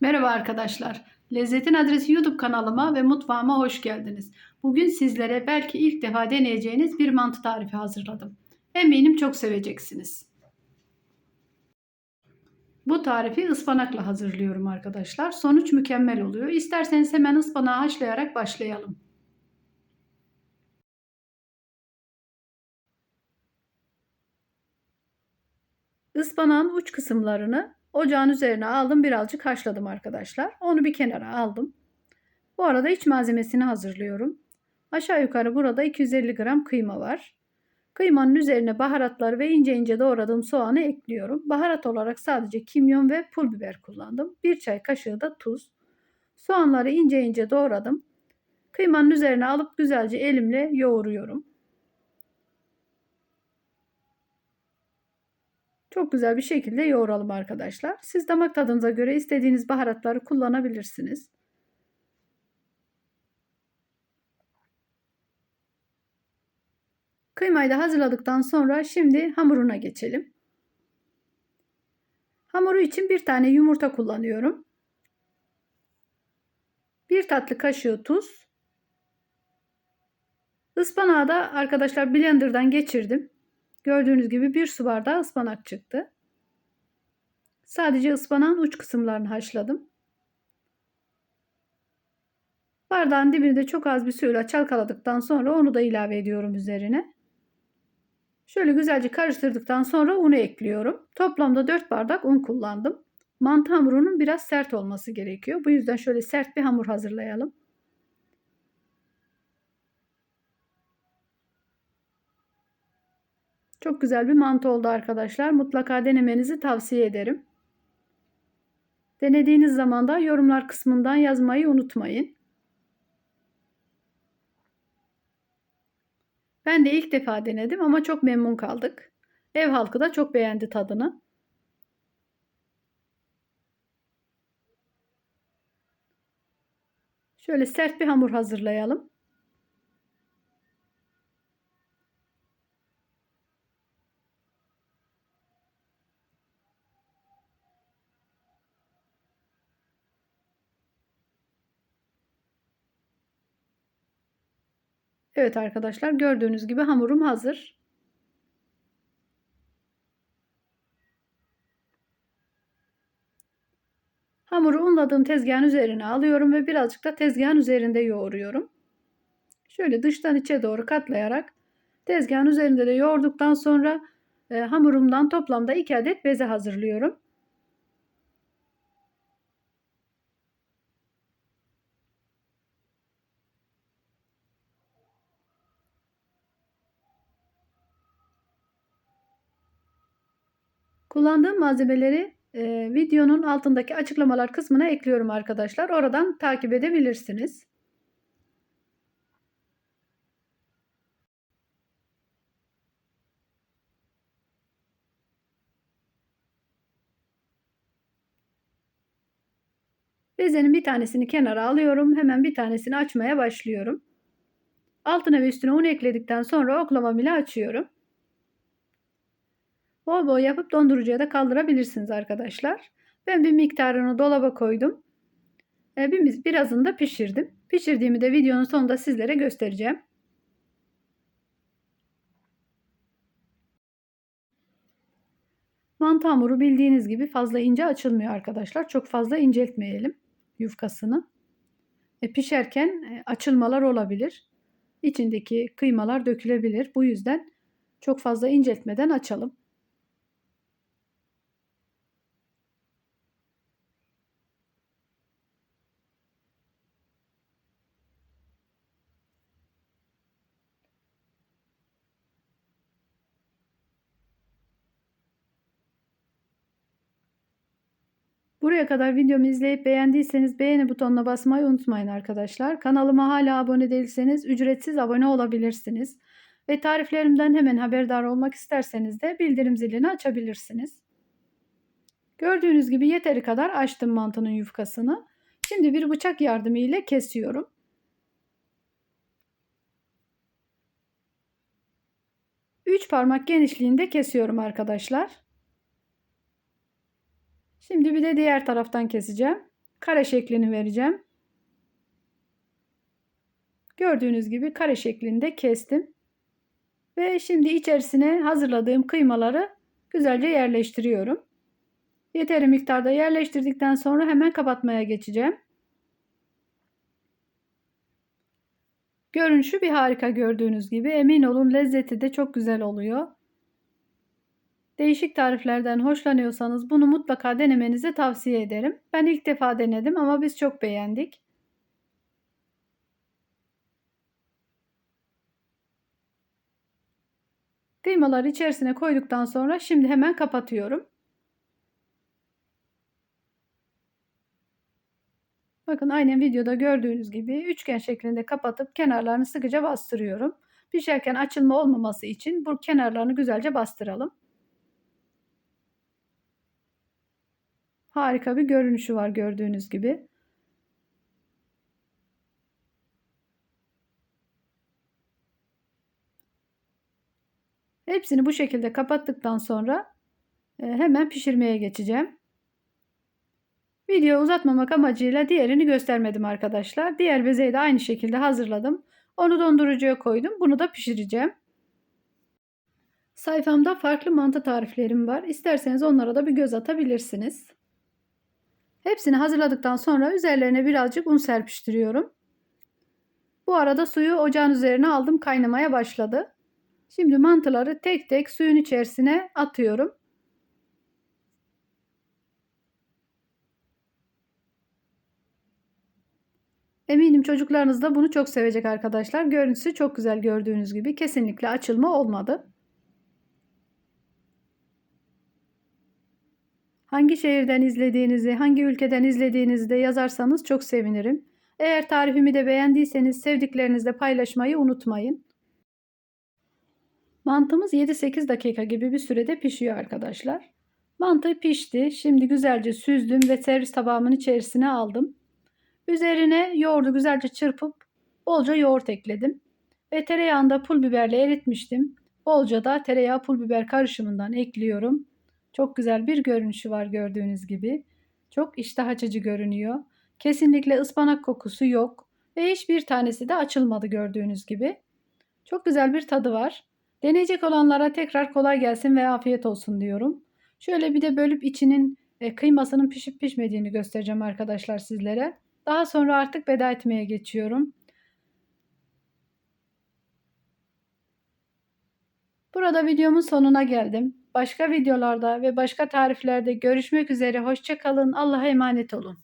Merhaba arkadaşlar. Lezzetin Adresi YouTube kanalıma ve mutfağıma hoş geldiniz. Bugün sizlere belki ilk defa deneyeceğiniz bir mantı tarifi hazırladım. Eminim çok seveceksiniz. Bu tarifi ıspanakla hazırlıyorum arkadaşlar. Sonuç mükemmel oluyor. İsterseniz hemen ıspanağı haşlayarak başlayalım. Ispanağın uç kısımlarını ocağın üzerine aldım. Birazcık haşladım arkadaşlar. Onu bir kenara aldım. Bu arada iç malzemesini hazırlıyorum. Aşağı yukarı burada 250 gram kıyma var. Kıymanın üzerine baharatları ve ince ince doğradığım soğanı ekliyorum. Baharat olarak sadece kimyon ve pul biber kullandım. Bir çay kaşığı da tuz. Soğanları ince ince doğradım. Kıymanın üzerine alıp güzelce elimle yoğuruyorum. Çok güzel bir şekilde yoğuralım arkadaşlar. Siz damak tadınıza göre istediğiniz baharatları kullanabilirsiniz. Kıymayı da hazırladıktan sonra şimdi hamuruna geçelim. Hamuru için bir tane yumurta kullanıyorum. Bir tatlı kaşığı tuz. Ispanağı da arkadaşlar blenderdan geçirdim. Gördüğünüz gibi bir su bardağı ıspanak çıktı. Sadece ıspanağın uç kısımlarını haşladım. Bardağın dibini de çok az bir suyla çalkaladıktan sonra onu da ilave ediyorum üzerine. Şöyle güzelce karıştırdıktan sonra unu ekliyorum. Toplamda 4 bardak un kullandım. Mantı hamurunun biraz sert olması gerekiyor. Bu yüzden şöyle sert bir hamur hazırlayalım. Çok güzel bir mantı oldu arkadaşlar. Mutlaka denemenizi tavsiye ederim. Denediğiniz zaman da yorumlar kısmından yazmayı unutmayın. Ben de ilk defa denedim ama çok memnun kaldık. Ev halkı da çok beğendi tadını. Şöyle sert bir hamur hazırlayalım. Evet arkadaşlar gördüğünüz gibi hamurum hazır. Hamuru unladığım tezgahın üzerine alıyorum ve birazcık da tezgahın üzerinde yoğuruyorum. Şöyle dıştan içe doğru katlayarak tezgahın üzerinde de yoğurduktan sonra e, hamurumdan toplamda 2 adet beze hazırlıyorum. Kullandığım malzemeleri e, videonun altındaki açıklamalar kısmına ekliyorum arkadaşlar. Oradan takip edebilirsiniz. Bezenin bir tanesini kenara alıyorum. Hemen bir tanesini açmaya başlıyorum. Altına ve üstüne un ekledikten sonra oklamam ile açıyorum. Bol bol yapıp dondurucuya da kaldırabilirsiniz arkadaşlar. Ben bir miktarını dolaba koydum. E, birazını da pişirdim. Pişirdiğimi de videonun sonunda sizlere göstereceğim. Mantı hamuru bildiğiniz gibi fazla ince açılmıyor arkadaşlar. Çok fazla inceltmeyelim yufkasını. E, pişerken e, açılmalar olabilir. İçindeki kıymalar dökülebilir. Bu yüzden çok fazla inceltmeden açalım. Buraya kadar videomu izleyip beğendiyseniz beğeni butonuna basmayı unutmayın arkadaşlar. Kanalıma hala abone değilseniz ücretsiz abone olabilirsiniz. Ve tariflerimden hemen haberdar olmak isterseniz de bildirim zilini açabilirsiniz. Gördüğünüz gibi yeteri kadar açtım mantının yufkasını. Şimdi bir bıçak yardımı ile kesiyorum. Üç parmak genişliğinde kesiyorum arkadaşlar. Şimdi bir de diğer taraftan keseceğim. kare şeklini vereceğim. Gördüğünüz gibi kare şeklinde kestim. Ve şimdi içerisine hazırladığım kıymaları güzelce yerleştiriyorum. Yeteri miktarda yerleştirdikten sonra hemen kapatmaya geçeceğim. Görünüşü bir harika gördüğünüz gibi. Emin olun lezzeti de çok güzel oluyor. Değişik tariflerden hoşlanıyorsanız bunu mutlaka denemenizi tavsiye ederim. Ben ilk defa denedim ama biz çok beğendik. Kıymaları içerisine koyduktan sonra şimdi hemen kapatıyorum. Bakın aynen videoda gördüğünüz gibi üçgen şeklinde kapatıp kenarlarını sıkıca bastırıyorum. Pişerken açılma olmaması için bu kenarlarını güzelce bastıralım. Harika bir görünüşü var gördüğünüz gibi. Hepsini bu şekilde kapattıktan sonra e, hemen pişirmeye geçeceğim. Video uzatmamak amacıyla diğerini göstermedim arkadaşlar. Diğer bezeyi de aynı şekilde hazırladım. Onu dondurucuya koydum. Bunu da pişireceğim. Sayfamda farklı mantı tariflerim var. İsterseniz onlara da bir göz atabilirsiniz. Hepsini hazırladıktan sonra üzerlerine birazcık un serpiştiriyorum. Bu arada suyu ocağın üzerine aldım kaynamaya başladı. Şimdi mantıları tek tek suyun içerisine atıyorum. Eminim çocuklarınız da bunu çok sevecek arkadaşlar. Görüntüsü çok güzel gördüğünüz gibi. Kesinlikle açılma olmadı. Hangi şehirden izlediğinizi, hangi ülkeden izlediğinizi de yazarsanız çok sevinirim. Eğer tarifimi de beğendiyseniz sevdiklerinizle paylaşmayı unutmayın. Mantımız 7-8 dakika gibi bir sürede pişiyor arkadaşlar. Mantı pişti. Şimdi güzelce süzdüm ve servis tabağımın içerisine aldım. Üzerine yoğurdu güzelce çırpıp bolca yoğurt ekledim. Ve tereyağında pul biberle eritmiştim. Bolca da tereyağı pul biber karışımından ekliyorum. Çok güzel bir görünüşü var gördüğünüz gibi. Çok iştah açıcı görünüyor. Kesinlikle ıspanak kokusu yok. Ve hiçbir tanesi de açılmadı gördüğünüz gibi. Çok güzel bir tadı var. Deneyecek olanlara tekrar kolay gelsin ve afiyet olsun diyorum. Şöyle bir de bölüp içinin e, kıymasının pişip pişmediğini göstereceğim arkadaşlar sizlere. Daha sonra artık veda etmeye geçiyorum. Burada videomun sonuna geldim. Başka videolarda ve başka tariflerde görüşmek üzere. Hoşçakalın. Allah'a emanet olun.